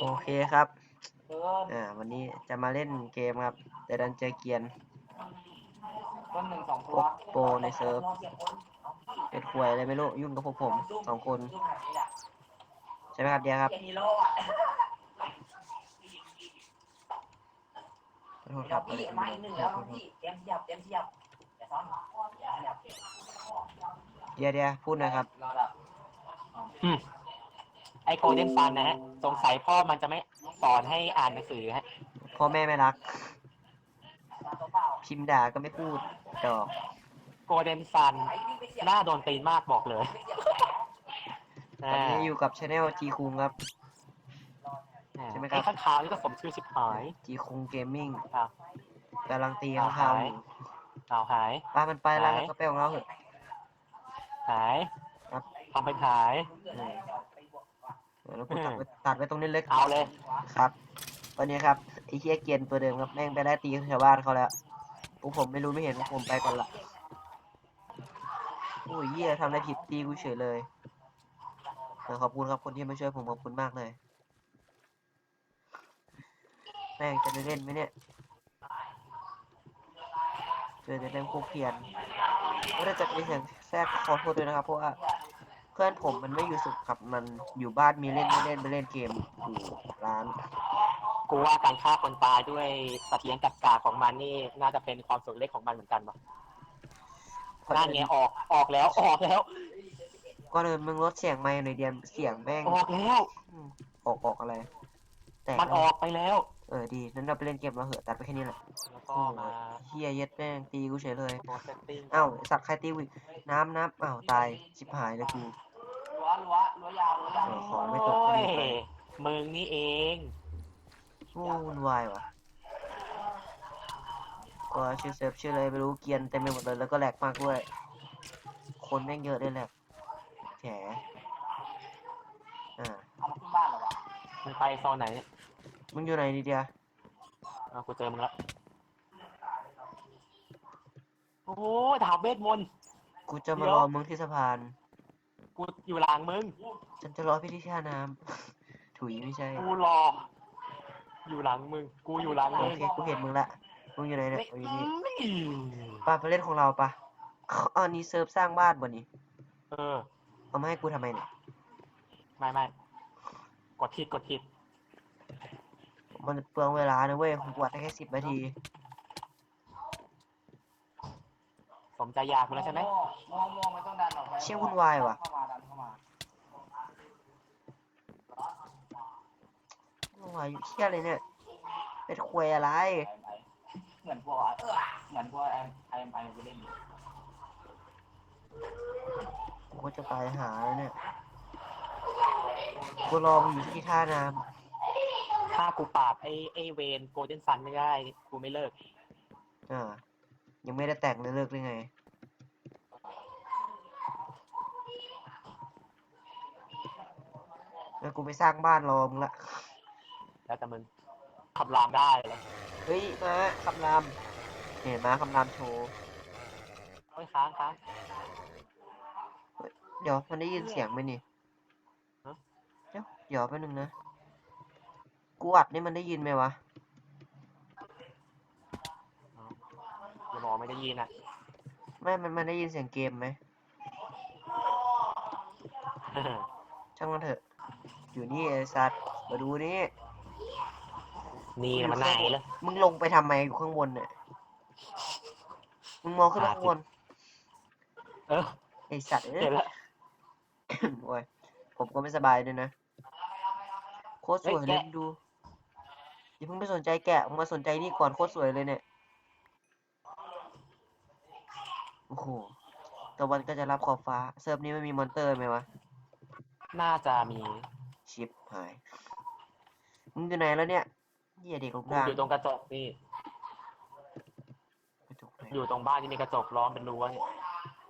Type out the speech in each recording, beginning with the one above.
โอเคครับ อ่า วันนี้จะมาเล่นเกมครับ แต่ดันเจอเกียนต้นหนึ่งสองพตัววกโปรในเซิร์ฟเป็นควยอะไรไม่รู้ ยุ่งกับพวกผมสองคน ใช่ไหมครับเดียครับเจนีโร่อะขอโทษคเดี๋ยรัวบพี่มาอีกหนึ่งแล้วน้องพี่เตรียมขยับเตรียมขยับอย่าซ้อนอย่าขยับเดียเดียพูดหนะครับรอละอืมไอ โกลเด้นซันนะฮะ สงสัยพ่อมันจะไม่สอนให้อ่านหนังสือฮะ พ่อแม่ไม่รักมาตัวเปล่าพิมพ์ด่าก็ไม่พูดดอกโกลเด้นซันไอ้วิ่งไปเสียบหน้าโดนตีนมากบอกเลยไปเสียบแขนตอนนี้อยู่กับช anel จีคุงครับ ใช่ไหมครับ ไอ้ข้างขาวนี่ก็สมชื่อชิบหายจีคุงเกมมิ่งอ้าวกำลังตีข้างข่าวอยู่อ้าวหาย ป้ามันไปแล้วหายแล้วก็ไปของเราเถอะหายครับ ทำเป็นหาย เออ แล้วกูตัดไว้ตัดไว้ตรงนี้เลยเอาเลย ครับ ตอนนี้ครับไอ้เฮียเกียนตัวเดิมครับแม่งไปได้ตีชาวบ้านเขาแล้วพวกผมไม่รู้ไม่เห็นผมไปก่อนละโอ้ยเฮียทำอะไรผิดตีกูเฉยเลยเออขอบคุณครับคนที่มาช่วยผมขอบคุณมากเลย แม่งจะได้เล่นไหมเนี่ยเจอแต่เรื่องพวกเพียนก็ถ้าจะมีเสียงแทรกก็ขอโทษด้วยนะครับเพราะว่า เพื่อนผมมันไม่อยู่สุขครับมันอยู่บ้านมีเล่นไม่เล่นไปเล่นเกมอยู่ร้าน กูว่าการฆ่าคนตายด้วยสัตว์เลี้ยงกัดกาของมันนี่น่าจะเป็นความสุขเล็กของมันเหมือนกันปะนั่นไงออกออกแล้วออกแล้วก็เลยมึงลดเสียงไม่หน่อยเดียนเสียงแม่งออกแล้วอืมออกออกอะไร แต่มันออกไปแล้ว เออดีนั้นเราไปเล่นเกมเราเหอะตัดไปแค่นี้แหละแล้วก็มาเฮียเย็ดแม่งตีกูเฉยเลยโปรเซตติ้งเอ้าไอ้สัตว์ใครตีวิน้ำน้ำอ้าวตายชิบหายเลยกู รั้วรั้วรั้วยาวรั้วยาวเออขอไม่ตกโอ้ไม่ยตกมึงนี่เองโอ้วุ่นวายว่ะก็ชื่อเซิร์ฟชื่ออะไรไม่รู้เกรียนเต็มไปหมดเลยแล้วก็แหลกมากด้วย คนแม่งเยอะด้วยแหละแฉอ่าเอามาขึ้นบ้านเหรอวะมึงไปโซนไหนเนี่ย มึงอยู่ไหนดีเดียอะกูเจอมึงละโอ้โหดาบเวทมนต์ กูจะมาเดี๋รยว อมึงที่สะพาน กูอยู่หลังมึง ฉันจะรอพี่ที่ท่าน้ำ ถุยไม่ใช่ กูรอ อยู่หลังมึง กูอยู่หลังโอมึงเค กูเห็นมึงละ มึงอยู่ไหนเนี่ยไม่อยู่นี่ไม่ปาไปเล่นของเราปะอ๋อนี่เซิร์ฟสร้างบ้านบนนี้เออ เอามาให้กูทำไมเนี่ย ไม่ไม่กดผิดกดผิด มันเปลืองเวลานะเว้ยผมวัดได้แค่สิบนาที สมใจอยากกูแล้วใช่ไหมม่วงม่วงไม่ต้องดันออกไปเชี่ยวุ่นวายว่ะ เข้ามาดันเข้ามาวุ่นวายอยู่เชี่ยเลยเนี่ย เป็นควยอะไร เหมือนพวกเออเหมือนพวกไอไอไอไปเล่นอยู่กูก็จะไปหาแล้วเนี่ย กูรอมึงอยู่ที่ท่าน้ ถ้ากูปราบไอ้ไอ้เวนโกลเด้นซันไม่ได้ กูไม่เลิกำอ่า ยังไม่ได้แต่งเลยเลิกได้ไง แล้วกูไปสร้างบ้านรอมึงละ แล้วแต่มึงขับรามได้เลยเฮ้ยมาคำรามเนี่ยมาคำรามโชว์โอ้ยค้างค้าง เดี๋ยวมันได้ยินเสียงไหมนี่ฮะ เดี๋ยวเดี๋ยวแป๊บนึงนะ กูอัดนี่มันได้ยินไหมวะกูบอกไม่ได้ยินอะไม่ มันมันได้ยินเสียงเกมไหม ช่างมันเถอะ อยู่นี่ไอ้สัตว์ มาดูนี่ นี่มันไหนเลยมึงลงไปทำไมอยู่ข้างบนเนี่ย มึงมองขึ้นมาข้างบน เออไอสัตว์เอ้ยเห็นแล้ว โอ้ยผมก็ไม่สบายด้วยนะ โคตรสวยเฮ้ยเลยแกะดู อย่าเพิ่งไปสนใจแกะมึงมาสนใจนี่ก่อนโคตรสวยเลยเนี่ยโอ้โหตะวันก็จะรับขอบฟ้า เซิร์ฟนี้ไม่มีมอนเตอร์ไหมวะน่าจะมีชิปหายมึงอยู่ไหนแล้วเนี่ยเหี้ยเด็กหลงกูทางอยู่ตรงกระจกนี่กระจกไหนอยู่ตรงบ้านที่มีกระจกล้อมเป็นรั้วเนี่ย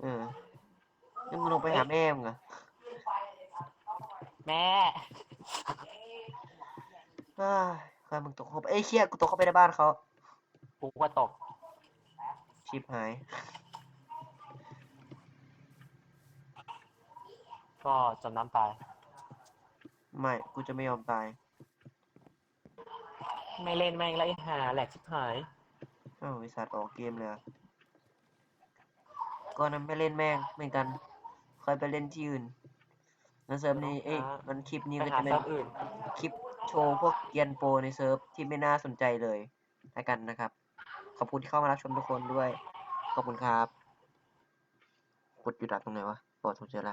เออนี่มึงลงไปหาแม่มึงเหรอแม่เฮ้ย ใครมึงตกเข้าไปเอ้ยเชี่ยกูตกเข้าไปในบ้านเขากูก็ตกชิปหาย ก็จมน้ำตาย ไม่ กูจะไม่ยอมตายไม่เล่นแม่งแล้วไอ้ห่าแหลกชิบหายอ้าวบริษัทออกเกมเลยเหรอก็นั้นไม่เล่นแม่งเหมือนกันค่อยไปเล่นที่อื่นงั้นเซิร์ฟนี้เอ้ยอ่างั้นคลิปนี้ไปก็หาจะเป็นเซิร์ฟอื่นคลิป โชว์พวกเกียนโปรในเซิร์ฟที่ไม่น่าสนใจเลยแล้วกันนะครับ ขอบคุณที่เข้ามารับชมทุกคนด้วย ขอบคุณครับ กดอยู่ดับตรงไหนวะกดถูกเจอละ